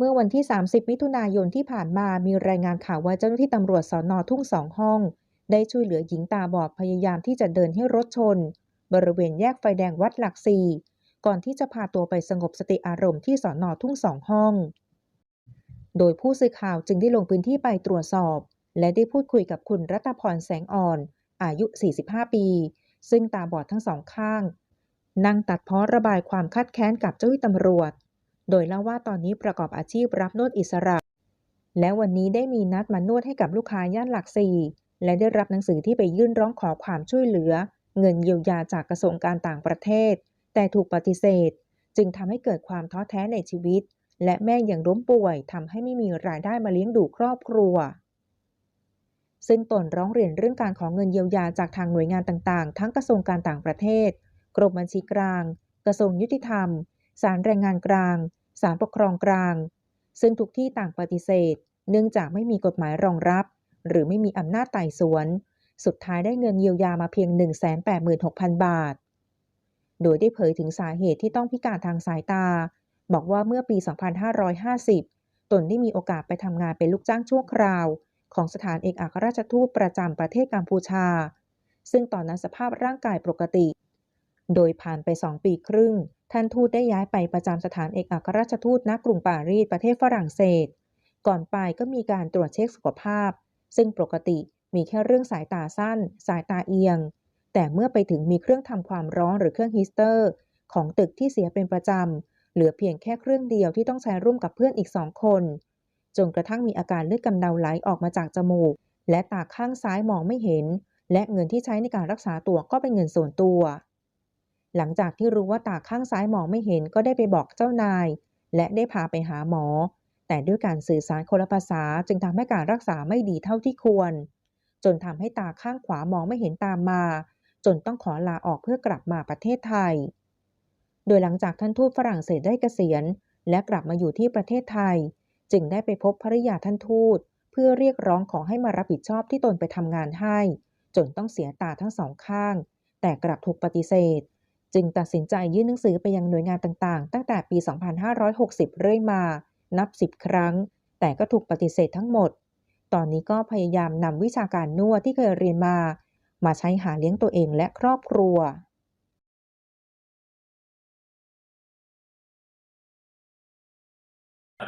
เมื่อวันที่ 30 มิถุนายนที่ผ่านมามีรายงานข่าวว่าเจ้าหน้าที่ตำรวจสอนอทุ่งสองห้อง ได้ช่วยเหลือหญิงตาบอดพยายามที่จะเดินให้รถชน บริเวณแยกไฟแดงวัดหลักสี่ก่อนที่จะพาตัวไปสงบสติอารมณ์ที่สอนอทุ่งสองห้อง โดยผู้สื่อข่าวจึงได้ลงพื้นที่ไปตรวจสอบ และได้พูดคุยกับคุณรัตพรแสงอ่อน อายุ 45 ปี ซึ่งตาบอดทั้งสองข้าง นั่งตัดเพ้อระบายความคัดแค้นกับเจ้าหน้าที่ตำรวจ โดยเล่าว่าตอนนี้ประกอบอาชีพรับนวดอิสระ และวันนี้ได้มีนัดมานวดให้กับลูกค้าย่านหลักสี่และได้รับหนังสือที่ไปยื่นร้องขอความช่วยเหลือ เงินเยียวยาจากกระทรวงการต่างประเทศ แต่ถูกปฏิเสธ จึงทำให้เกิดความท้อแท้ในชีวิต และแม่ยังล้มป่วยทำให้ไม่มีรายได้มาเลี้ยงดูครอบครัว ซึ่งตนร้องเรียนเรื่องการขอเงินเยียวยาจากทางหน่วยงานต่างๆ ทั้งกระทรวงการต่างประเทศ กรมบัญชีกลาง กระทรวงยุติธรรม ศาลแรงงานกลาง ศาลปกครองกลาง ซึ่งทุกที่ต่างปฏิเสธ เนื่องจากไม่มีกฎหมายรองรับ หรือไม่มีอำนาจไต่สวน สุดท้ายได้เงินเยียวยามาเพียง 186,000 บาท โดยได้เผยถึงสาเหตุที่ต้องพิการทางสายตา บอกว่าเมื่อปี 2550 ตนได้มีโอกาสไปทำงานเป็นลูกจ้างชั่วคราว ของสถานเอกอัครราชทูตประจำประเทศกัมพูชา ซึ่งตอนนั้นสภาพร่างกายปกติ โดยผ่านไป2ปีครึ่ง ท่านทูตได้ย้ายไปประจำสถานเอกอัครราชทูตณกรุงปารีสประเทศฝรั่งเศส ก่อนไปก็มีการตรวจเช็คสุขภาพ ซึ่งปกติมีแค่เรื่องสายตาสั้น สายตาเอียง แต่เมื่อไปถึงมีเครื่องทำความร้อนหรือเครื่องฮีสเตอร์ ของตึกที่เสียเป็นประจำ เหลือเพียงแค่เครื่องเดียวที่ต้องใช้ร่วมกับเพื่อนอีกสองคน จนกระทั่งมีอาการเลือดกำเดาไหลออกมาจากจมูก และตาข้างซ้ายมองไม่เห็น และเงินที่ใช้ในการรักษาตัวก็เป็นเงินส่วนตัว หลังจากที่รู้ว่าตาข้างซ้ายมองไม่เห็นก็ได้ไปบอกเจ้านาย และได้พาไปหาหมอ แต่ด้วยการสื่อสารคนละภาษาจึงทำให้การรักษาไม่ดีเท่าที่ควร จนทำให้ตาข้างขวามองไม่เห็นตามมา จนต้องขอลาออกเพื่อกลับมาประเทศไทย โดยหลังจากท่านทูตฝรั่งเศสได้เกษียณ และกลับมาอยู่ที่ประเทศไทย จึงได้ไปพบภริยาท่านทูต เพื่อเรียกร้องขอให้มารับผิดชอบที่ตนไปทำงานให้ จนต้องเสียตาทั้งสองข้าง แต่กลับถูกปฏิเสธ จึงตัดสินใจยื่นหนังสือไปยังหน่วยงานต่างๆ ตั้งแต่ปี 2560 เรื่อยมา นับ 10 ครั้ง แต่ก็ถูกปฏิเสธทั้งหมด ตอนนี้ก็พยายามนำวิชาการนวดที่เคยเรียนมา มาใช้หาเลี้ยงตัวเองและครอบครัว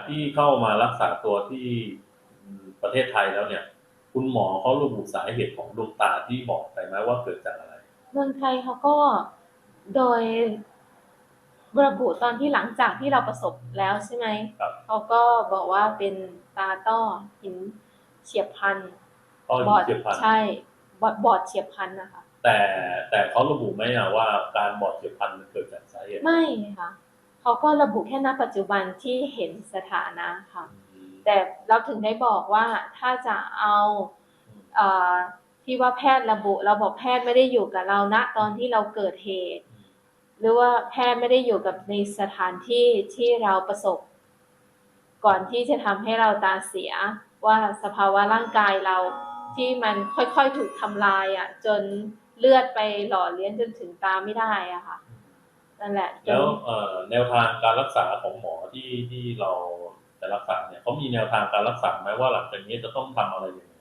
ที่เข้ามารักษาตัวที่ประเทศไทยแล้วเนี่ย คุณหมอเขาระบุสาเหตุของดวงตาที่บอกไปไหมว่าเกิดจากอะไร เมืองไทยเขาก็ โดยระบุตอนที่หลังจากที่เราประสบแล้วใช่ไหม ครับเขาก็บอกว่าเป็นตาต้อหินเฉียบพลันก็บอดเฉียบพลันใช่บอดบอดเฉียบพลันนะคะ แต่แต่เขาระบุไหมอะว่าการบอดเฉียบพลันมันเกิดจากสาเหตุไม่ค่ะเขาก็ระบุแค่ณปัจจุบันที่เห็นสถานะค่ะอืมแต่เราถึงได้บอกว่าถ้าจะเอาเอ่อที่ว่าแพทย์ระบุ เราบอกแพทย์ไม่ได้อยู่กับเราณตอนที่เราเกิดเหตุ หรือว่าแพทย์ไม่ได้อยู่กับในสถานที่ที่เราประสบ ก่อนที่จะทำให้เราตาเสียว่าสภาวะร่างกายเราที่มันค่อยๆถูกทำลายอะ จนเลือดไปหล่อเลี้ยงจนถึงตาไม่ได้อะค่ะนั่นแหละจนแล้วเอ่อแนวทางการรักษาของหมอที่ที่เราจะรักษาเนี่ยเขามีแนวทางการรักษาไหมว่าหลังจากนี้จะต้องทำอะไรยังไง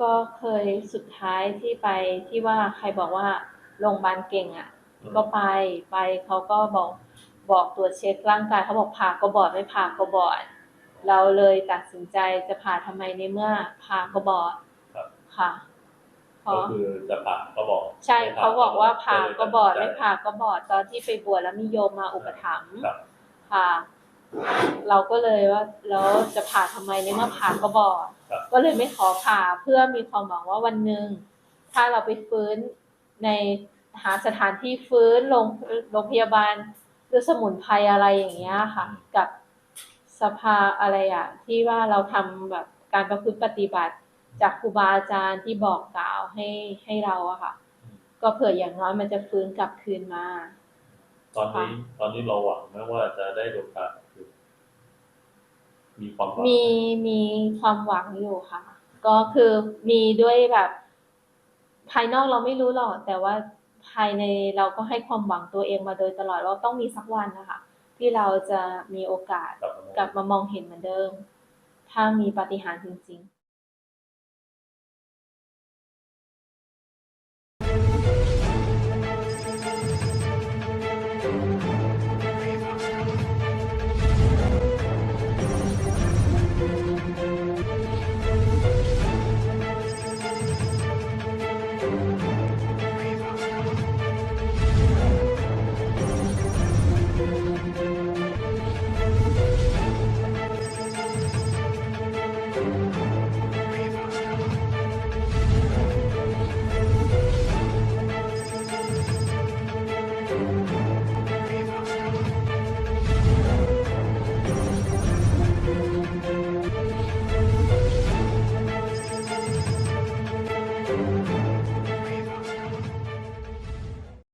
ก็เคยสุดท้ายที่ไปที่ว่าใครบอกว่าโรงพยาบาลเก่งอะอืม ก็ไปไปเขาก็บอกบอกตรวจเช็คร่างกายเขาบอกผ่าก็บอดไม่ผ่าก็บอด เราเลยตัดสินใจจะผ่าทำไมในเมื่อผ่าก็บอดครับค่ะเพก็ราะคือจะผ่าก็บอกใช่ไม่ผ่เขาบอกว่าผ่าก็บอดเลยไม่ตัดสินใจผ่าก็บอดตอนที่ไปบวชแล้วมีโยมมาอุปถัมภ์ครับค่ะ เราก็เลยว่าแล้วจะผ่าทำไมในเมื่อผ่าก็บอดครับก็เลยไม่ขอผ่าเพื่อมีความหวังว่าวันหนึ่งถ้าเราไปฟื้นใน หาสถานที่ฟื้นโรงโรงพยาบาลด้วยสมุนไพรอะไรอย่างเงี้ยค่ะ กับสภาอะไรอะที่ว่าเราทำแบบการประพฤติปฏิบัติจากครูบาอาจารย์ที่บอกกล่าวให้ให้เราอะค่ะ ก็เผื่ออย่างน้อยมันจะฟื้นกลับคืนมา ตอนนี้ตอนนี้เราหวังไหมว่าจะได้ดวงตาคืนมีความหวังไหมีมีความหวังอยู่ค่ะ ก็คือมีด้วยแบบ ภายนอกเราไม่รู้หรอกแต่ว่า ภายในเราก็ให้ความหวังตัวเองมาโดยตลอดว่าต้องมีสักวันนะคะทที่เราจะมีโอกาสกลับมามองกลับมามองเห็นเหมือนเดิม ถ้ามีปาฏิหาริย์จริงๆ